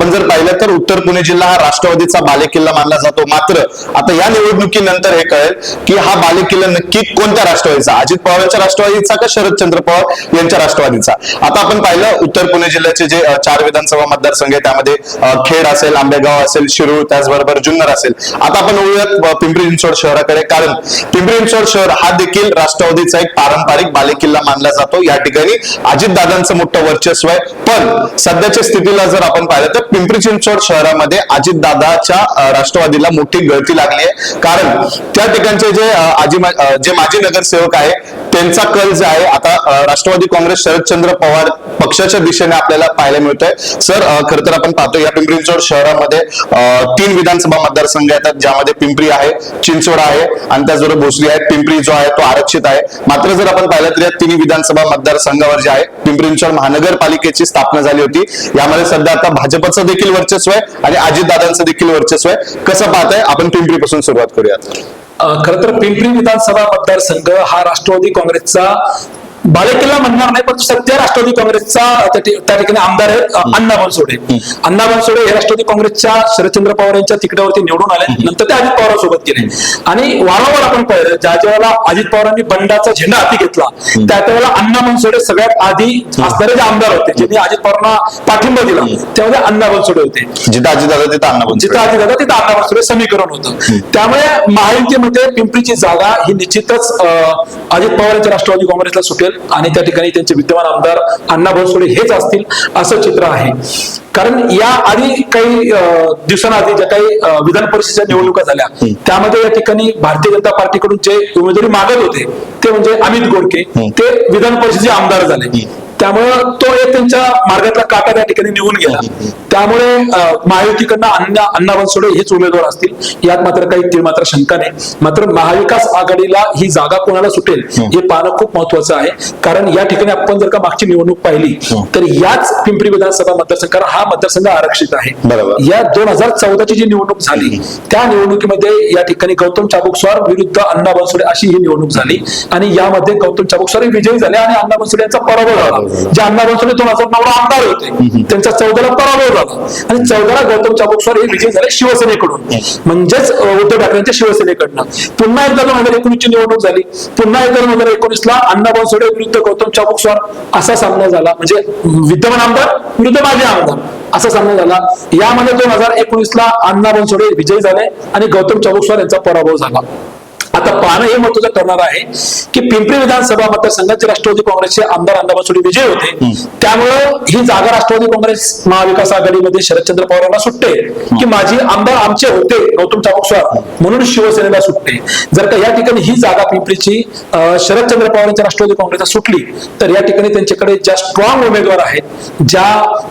आपण जर पाहिलं तर उत्तर पुणे जिल्हा हा राष्ट्रवादीचा बालेकिल्ला मानला जातो. मात्र आता या निवडणुकीनंतर हे कळेल की हा बालेकिल्ला नक्की कोणत्या राष्ट्रवादीचा? अजित पवारांच्या राष्ट्रवादीचा का शरदचंद्र पवार यांच्या राष्ट्रवादीचा? आता आपण पाहिलं उत्तर पुणे जिल्ह्याचे जे चार विधानसभा मतदारसंघ आहे त्यामध्ये खेड असेल आंबेगाव असेल शिरूर त्याचबरोबर जुन्नर असेल. आता आपण वळूयात पिंपरी चिंचवड शहराकडे. कारण पिंपरी चिंचवड शहर हा देखील राष्ट्रवादीचा एक पारंपरिक बालेकिल्ला मानला जातो. या ठिकाणी अजितदादांचं मोठं वर्चस्व आहे. पण सध्याच्या स्थितीला जर आपण पाहिलं तर पिंपरी चिंचवड शहरामध्ये अजितदादाच्या राष्ट्रवादीला मोठी गळती लागली आहे. कारण त्या ठिकाणचे जे आजी जे माजी नगरसेवक आहे त्यांचा कल जे आहे आता राष्ट्रवादी काँग्रेस शरदचंद्र पवार पक्षाच्या दिशेने आपल्याला पाहायला मिळतोय. सर खर तर आपण पाहतो या पिंपरी चिंचवड शहरामध्ये तीन विधानसभा मतदारसंघ येतात ज्यामध्ये पिंपरी आहे चिंचवड आहे आणि त्याचबरोबर भोसरी आहे पिंपरी जो आहे तो आरक्षित आहे. मात्र जर आपण पाहिलं तर या तिन्ही विधानसभा मतदारसंघावर जे आहे पिंपरी चिंचवड महानगरपालिकेची स्थापना झाली होती. यामध्ये सध्या आता भाजपचं देखील वर्चस्व आहे आणि अजितदादांचं देखील वर्चस्व आहे. कसं पाहताय? आपण पिंपरीपासून सुरुवात करूयात. खर तर पिंपरी विधानसभा मतदारसंघ हा राष्ट्रवादी काँग्रेसचा बालेकिल्ला म्हणणार नाही पण सध्या राष्ट्रवादी काँग्रेसचा त्या ठिकाणी आमदार आहेत अ, अण्णा बनसोडे. अण्णा बनसोडे हे राष्ट्रवादी काँग्रेसच्या शरदचंद्र पवार यांच्या तिकड्यावरती निवडून आले. नंतर ते अजित पवारांसोबत गेले. आणि वारंवार आपण पाहिलं ज्या ज्या वेळेला अजित पवारांनी बंडाचा झेंडा हाती घेतला त्या त्यावेळेला अण्णा बनसोडे सगळ्यात आधी असणारे जे आमदार होते ज्यांनी अजित पवारांना पाठिंबा दिला त्यामध्ये अण्णा बनसोडे होते. जिथं अजितदादा तिथं अण्णा जिथं बनसोडे. आधी दादा तिथं अण्णा बनसोडे समीकरण होतं. त्यामुळे महायुतीमध्ये पिंपरीची जागा ही निश्चितच अजित पवार यांच्या राष्ट्रवादी काँग्रेसला सुटेल. आणि त्या ठिकाणी त्यांचे विद्यमान आमदार अण्णा बनसोडे हेच असतील असं चित्र आहे. कारण या आधी काही दिवसांआधी ज्या काही विधान परिषदेच्या निवडणुका झाल्या त्यामध्ये या ठिकाणी भारतीय जनता पार्टीकडून जे उमेदवारी मागत होते ते म्हणजे अमित गोरके ते विधान परिषदेचे आमदार झाले. त्यामुळं तो एक त्यांच्या मार्गातला काटा त्या ठिकाणी निघून गेला. त्यामुळे महायुतीकडनं अण्णा अण्णा बनसोडे हेच उमेदवार असतील. यात मात्र काही तीळ मात्र शंका नाही. मात्र महाविकास आघाडीला ही जागा कोणाला सुटेल हे. पाहणं खूप महत्वाचं आहे. कारण या ठिकाणी आपण जर का मागची निवडणूक पाहिली तर याच पिंपरी विधानसभा मतदारसंघ हा मतदारसंघ आरक्षित आहे. बरोबर. या दोन हजार चौदाची जी निवडणूक झाली त्या निवडणुकीमध्ये या ठिकाणी गौतम चाबुकस्वार विरुद्ध अण्णा बनसोडे अशी ही निवडणूक झाली. आणि यामध्ये गौतम चाबुकस्वार हे विजयी झाले आणि अण्णा बनसोडे यांचा पराभव झाला. जे अण्णा बनसोडे दोन हजार नऊ आमदार होते त्यांचा चौदाला पराभव झाला. आणि चौदाला गौतम चाबुकस्वार हे विजयी झाले शिवसेनेकडून. म्हणजेच उद्धव ठाकरेंच्या शिवसेनेकडनं. पुन्हा एकदा दोन हजार एकोणीस ची निवडणूक झाली. पुन्हा एकदा दोन हजार एकोणीस ला अण्णा बनसोडे विरुद्ध गौतम चाबुकस्वार असा सामना झाला. म्हणजे विद्यमान आमदार विरुद्ध माझे आमदार असा सामना झाला. यामध्ये दोन हजार एकोणीस ला अण्णा बनसोडे विजयी झाले आणि गौतम चाबुकस्वार यांचा पराभव झाला. आता पाहणं हे महत्वाचं ठरणार आहे की पिंपरी विधानसभा मतदारसंघाचे राष्ट्रवादी काँग्रेसचे आमदार अण्णा बनसोडे विजय होते. त्यामुळं ही जागा राष्ट्रवादी काँग्रेस महाविकास आघाडीमध्ये शरदचंद्र पवारांना सुटते. की माझी आमदार आमचे होते गौतम चाबुकस्वार म्हणून शिवसेनेला सुटते. जर का या ठिकाणी ही जागा पिंपरीची शरदचंद्र पवार यांच्या राष्ट्रवादी काँग्रेसला सुटली तर या ठिकाणी त्यांच्याकडे ज्या स्ट्रॉंग उमेदवार आहेत ज्या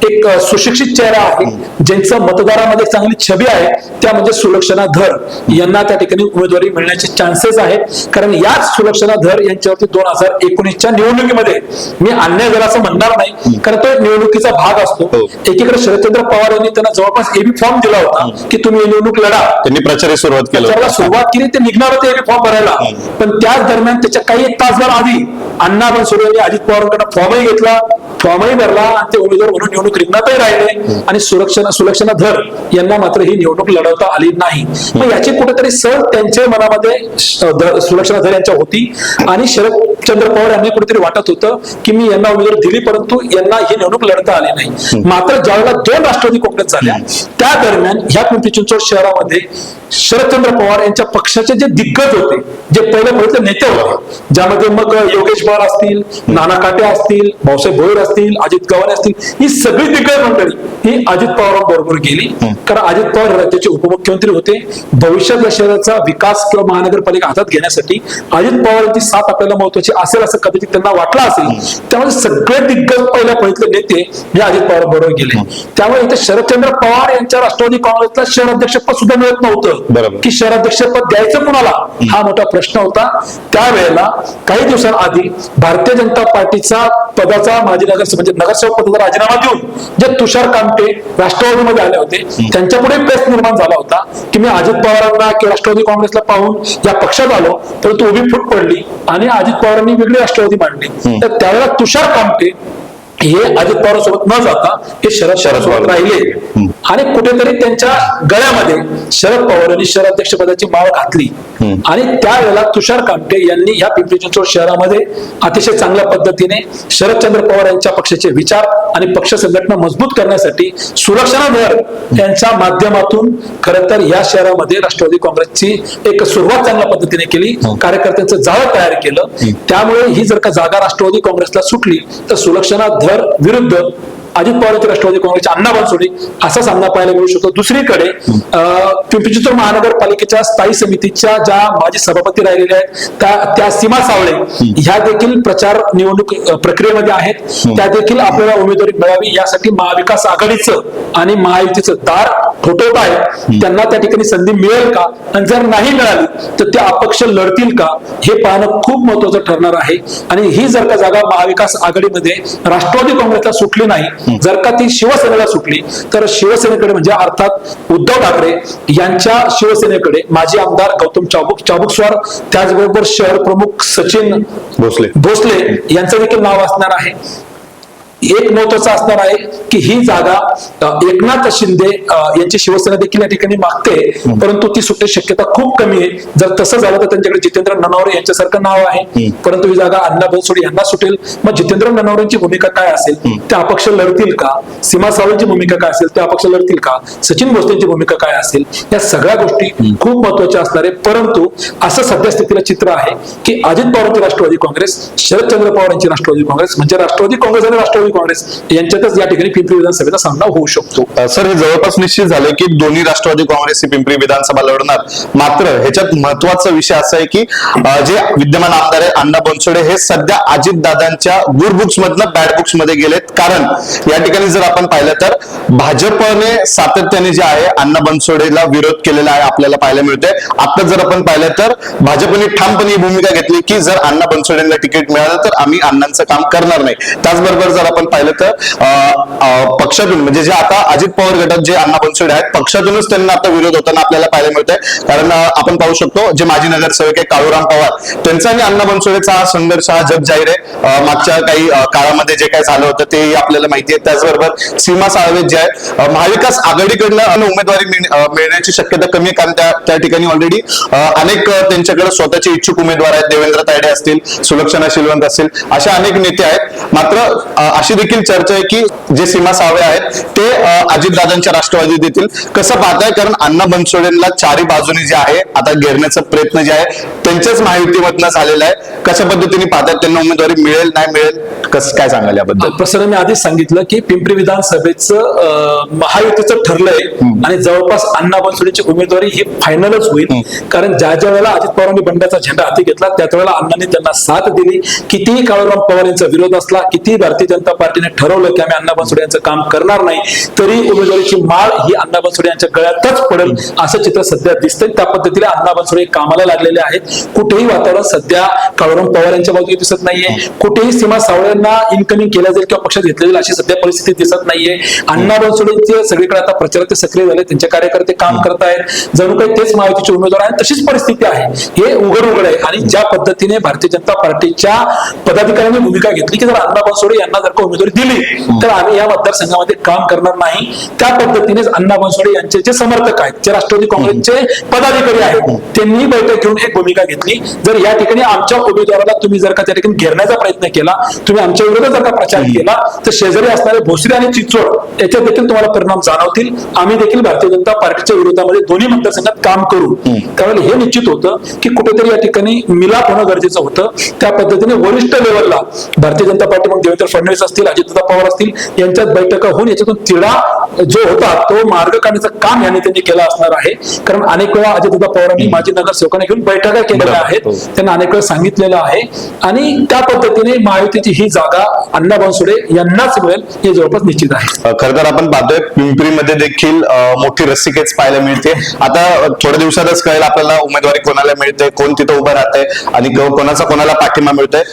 एक सुशिक्षित चेहरा आहे ज्यांचं मतदारामध्ये चांगली छबी आहे त्या म्हणजे सुलक्षणा धर. यांना त्या ठिकाणी उमेदवारी मिळण्याचे चान्सेस आहेत. कारण याच सुलक्षणा धर यांच्यावरती दोन हजार एकोणीसच्या निवडणुकीमध्ये मी अन्याय झाला असं म्हणणार नाही. कारण तो एक निवडणुकीचा भाग असतो. हो. एकीकडे शरदचंद्र पवार यांनी त्यांना जवळपास एबी फॉर्म दिला होता की तुम्ही निवडणूक लढा. त्यांनी प्रचाराला सुरुवात केली. सुरुवात केली ते निघणार होते एबी फॉर्म भरायला. पण त्याच दरम्यान त्याच्या काही एक तासभर आधी अण्णा बनसोडे यांनी अजित पवारांकडे फॉर्मही घेतला फॉर्मही भरला आणि ते उमेदवार म्हणून निवडणूक रिंगणातही राहिले. आणि सुरक्षणा सुलक्षणा धर यांना मात्र ही निवडणूक लढवता आली नाही. मग याची कुठेतरी सर त्यांच्या मनामध्ये सुलक्षणा यांच्या होती. आणि शरदचंद्र पवार यांनी कुठेतरी वाटत होतं की मी यांना उमेदवारी दिली परंतु यांना ही निवडणूक लढता आली नाही. मात्र ज्यावेळेला दोन राष्ट्रवादी काँग्रेस झाल्या त्या दरम्यान ह्या पिंपरी चिंचवड शहरामध्ये शरदचंद्र पवार यांच्या पक्षाचे जे दिग्गज होते जे पहिले पहिले नेते होते ज्यामध्ये मग योगेश पवार असतील नाना काटे असतील भाऊसाहेब भोईर असतील अजित गव्हाणे असतील ही सगळी दिग्गज मंडळी ही अजित पवारांबरोबर गेली. कारण अजित पवार राज्याचे उपमुख्यमंत्री होते. भविष्यात या शहराचा विकास किंवा महानगरपालिका हातात घेण्यासाठी अजित पवारांची साथ आपल्याला महत्वाची असेल असं कदाचित त्यांना वाटलं असेल त्यामुळे सगळे दिग्गज पहिल्या पहिल्यातले नेते हे अजित पवार बरोबर गेले. त्यामुळे इथे शरदचंद्र पवार यांच्या राष्ट्रवादी काँग्रेसला शहराध्यक्षपद सुद्धा मिळत नव्हतं. की शहराध्यक्षपद द्यायचं कुणाला? हा. मोठा प्रश्न होता. त्यावेळेला काही दिवसांआधी भारतीय जनता पार्टीचा पदाचा माजी नगरसेवक म्हणजे नगरसेवक पदाचा राजीनामा देऊन जे तुषार कामटे राष्ट्रवादीमध्ये आले होते त्यांच्या पुढे पेस निर्माण झाला होता की मी अजित पवारांना किंवा राष्ट्रवादी काँग्रेसला पाहून या पक्षात आलो परंतु उभी फूट पडली आणि अजित पवारांनी वेगळी राष्ट्रवादी मांडली. तर त्यावेळेला तुषार कामटे हे अजित पवारांसोबत न जाता हे शरद शरद राहिले. आणि कुठेतरी त्यांच्या गळ्यामध्ये शरद पवार यांनी शहराध्यक्ष पदाची माळ घातली. आणि त्यावेळेला तुषार कामटे यांनी ह्या पिंपरी चिंचवड शहरामध्ये अतिशय चांगल्या पद्धतीने शरदचंद्र पवार यांच्या पक्षाचे विचार आणि पक्ष संघटना मजबूत करण्यासाठी सुरक्षा दर यांच्या माध्यमातून खरं तर या शहरामध्ये राष्ट्रवादी काँग्रेसची एक सुरुवात चांगल्या पद्धतीने केली. कार्यकर्त्यांचं जाळं तयार केलं. त्यामुळे ही जर का जागा राष्ट्रवादी काँग्रेसला सुटली तर सुलक्षणा धर विरुद्ध अजित पवार राष्ट्रवादी काँग्रेसचे अण्णा बनसोडे असा सामना पाहायला मिळू शकतो. दुसरीकडे पिंपरी चिंचवड महानगरपालिकेच्या स्थायी समितीच्या ज्या माजी सभापती राहिलेल्या आहेत त्या त्या सीमा सावळे ह्या देखील प्रचार निवडणूक प्रक्रियेमध्ये आहेत. त्या देखील आपल्याला उमेदवारी मिळावी यासाठी महाविकास आघाडीचं आणि महायुतीचं दार ठोठवत आहे. त्यांना त्या ठिकाणी संधी मिळेल का? आणि जर नाही मिळाली तर ते अपक्ष लढतील का? हे पाहणं खूप महत्वाचं ठरणार आहे. आणि ही जर का जागा महाविकास आघाडीमध्ये राष्ट्रवादी काँग्रेसला सुटली नाही जर का ती शिवसेनेला सुटली तर शिवसेनेकडे म्हणजे अर्थात उद्धव ठाकरे यांच्या शिवसेनेकडे माजी आमदार गौतम चाबुक चाबुकस्वार त्याचबरोबर शहर प्रमुख सचिन भोसले. भोसले यांचं देखील नाव असणार आहे. एक महत्वाचं असणार आहे की ही जागा एकनाथ शिंदे यांची शिवसेना देखील या ठिकाणी मागते परंतु ती सुटण्याची शक्यता खूप कमी आहे. जर तसं झालं तर त्यांच्याकडे जितेंद्र ननवरे यांच्यासारखं नाव आहे. परंतु ही जागा अण्णा बनसोडे यांना सुटेल. मग जितेंद्र ननवरेंची भूमिका काय असेल? ते अपक्ष लढतील का? सीमा सावंतची भूमिका काय असेल? ते अपक्ष लढतील का? सचिन भोसलेंची भूमिका काय असेल? या सगळ्या गोष्टी खूप महत्त्वाच्या असणार आहे. परंतु असं सध्या स्थितीला चित्र आहे की अजित पवारांची राष्ट्रवादी काँग्रेस शरदचंद्र पवार यांची राष्ट्रवादी काँग्रेस म्हणजे राष्ट्रवादी काँग्रेस आणि राष्ट्रवादी राष्ट्रवादी काँग्रेस यांच्यातच या ठिकाणी पिंपरी विधानसभेचा सामना होऊ शकतो. सर हे जवळपास निश्चित झालं की दोन्ही राष्ट्रवादी काँग्रेस ही पिंपरी विधानसभा लढणार. मात्र ह्याच्यात महत्त्वाचा विषय असा आहे की जे विद्यमान आमदार आहे अण्णा बनसोडे हे सध्या अजितदादांच्या गुड बुक्स मधनं बॅड बुक्समध्ये गेलेत. कारण या ठिकाणी जर आपण पाहिलं तर भाजपने सातत्याने जे आहे अण्णा बनसोडेला विरोध केलेला आहे आपल्याला पाहायला मिळतोय. आता जर आपण पाहिलं तर भाजपने ठामपणे ही भूमिका घेतली की जर अण्णा बनसोडेला तिकीट मिळालं तर आम्ही अण्णांचं काम करणार नाही. त्याचबरोबर जर आपण पाहिलं तर पक्षातून म्हणजे जे आता अजित पवार गटात जे अण्णा बनसोडे आहेत पक्षातूनच त्यांना आता विरोध होताना आपल्याला पाहायला मिळतंय. कारण आपण पाहू शकतो जे माजी नगरसेवक आहे काळूराम पवार त्यांचा आणि अण्णा बनसोडेचा हा संघर्ष हा जग जाहीर आहे. मागच्या काही काळामध्ये जे काय झालं होतं ते आपल्याला माहिती आहे. त्याचबरोबर सीमा साळवे जे आहे महाविकास आघाडीकडनं उमेदवारी मिळ- मिळण्याची शक्यता कमी आहे. कारण त्या त्या ठिकाणी ऑलरेडी अनेक त्यांच्याकडे स्वतःचे इच्छुक उमेदवार आहेत. देवेंद्र तायडे असतील सुलक्षणा शिलवंत असतील अशा अनेक नेते आहेत. मात्र अशी देखील चर्चा आहे की जे सीमा साळवे आहेत ते अजितदादांच्या राष्ट्रवादी देतील कसं पाहताय? कारण अण्णा बनसोडेंना चारी बाजूने जे आहे आता घेरण्याचा प्रयत्न जे आहे त्यांच्याच महायुतीमधनं झालेला आहे. कशा पद्धतीने पाहतायत त्यांना उमेदवारी मिळेल नाही मिळेल? कसं काय सांगाल याबद्दल? प्रसन्न मी आधीच सांगितलं की पिंपरी विधानसभेचं महायुतीचं ठरलंय आणि जवळपास अण्णा बनसोडेची उमेदवारी ही फायनलच होईल. कारण ज्या ज्या वेळेला अजित पवारांनी बंडाचा झेंडा हाती घेतला त्याच वेळेला अण्णांनी त्यांना साथ दिली. कितीही काळूराम पवार यांचा विरोध असला किती भारतीय जनता पार्टीने ठरवलं की आम्ही अण्णा बनसोडे यांचं काम करणार नाही तरी उमेदवारीची माळ ही अण्णा बनसोडे यांच्या गळ्यातच पडेल असं चित्र सध्या दिसतंय. त्या पद्धतीने अण्णा बनसोडे कामाला लागलेले आहेत. कुठेही वातावरण सध्या काळूराम पवार यांच्या बाजूने दिसत नाहीये. कुठेही सीमा सावळ्यांना इन्कमिंग केल्या जाईल किंवा पक्षात घेतले जाईल अशी सध्या परिस्थिती दिसत नाहीये. अण्णा बनसोडेंचे सगळीकडे आता प्रचारात ते सक्रिय झाले. त्यांचे कार्यकर्ते काम करत आहेत. जणू काही तेच महायुतीचे उमेदवार आहेत तशीच परिस्थिती आहे. हे उघड उघड आहे. आणि ज्या पद्धतीने भारतीय जनता पार्टीच्या पदाधिकाऱ्यांनी भूमिका घेतली की जर अण्णा बनसोडे यांना जर का उमेदवारी दिली. तर आम्ही या मतदारसंघामध्ये काम करणार नाही. त्या पद्धतीनेच अण्णा बनसोडे यांचे जे समर्थक आहेत जे राष्ट्रवादी काँग्रेसचे पदाधिकारी आहेत त्यांनी बैठक घेऊन एक भूमिका घेतली. जर या ठिकाणी आमच्या उमेदवाराला तुम्ही जर का त्या ठिकाणी घेरण्याचा प्रयत्न केला तुम्ही आमच्या विरोधात जर का प्रचार केला तर शेजारी असणारे भोसरी आणि चिचोड याच्यात देखील तुम्हाला परिणाम जाणवतील. आम्ही देखील भारतीय जनता पार्टीच्या विरोधामध्ये दोन्ही मतदारसंघात काम करू. त्यावेळेला हे निश्चित होतं की कुठेतरी या ठिकाणी मिलाप होणं गरजेचं होतं. त्या पद्धतीने वरिष्ठ लेवलला भारतीय जनता पार्टी मग देवेंद्र फडणवीस असतील अजितदादा पवार असतील यांच्यात बैठका होऊन याच्यातून तिढा जो होता तो मार्ग काढण्याचं काम यांनी त्यांनी केलं असणार आहे. कारण अनेक वेळा अजितदादा पवारांनी माजी नगरसेवकांना घेऊन बैठका केलेल्या. आहेत. हो. त्यांना अनेक वेळा सांगितलेलं आहे. आणि त्या पद्धतीने महायुतीची ही जागा अण्णा बनसोडे यांनाच मिळेल हे जवळपास निश्चित आहे. खर तर आपण पाहतोय पिंपरीमध्ये देखील मोठी रस्सीखेच पाहायला मिळते. आता थोड्या दिवसातच कळेल आपल्याला उमेदवारी कोणाला मिळते कोण तिथं उभं राहतंय आणि कोणाचा कोणाला पाठिंबा मिळतोय.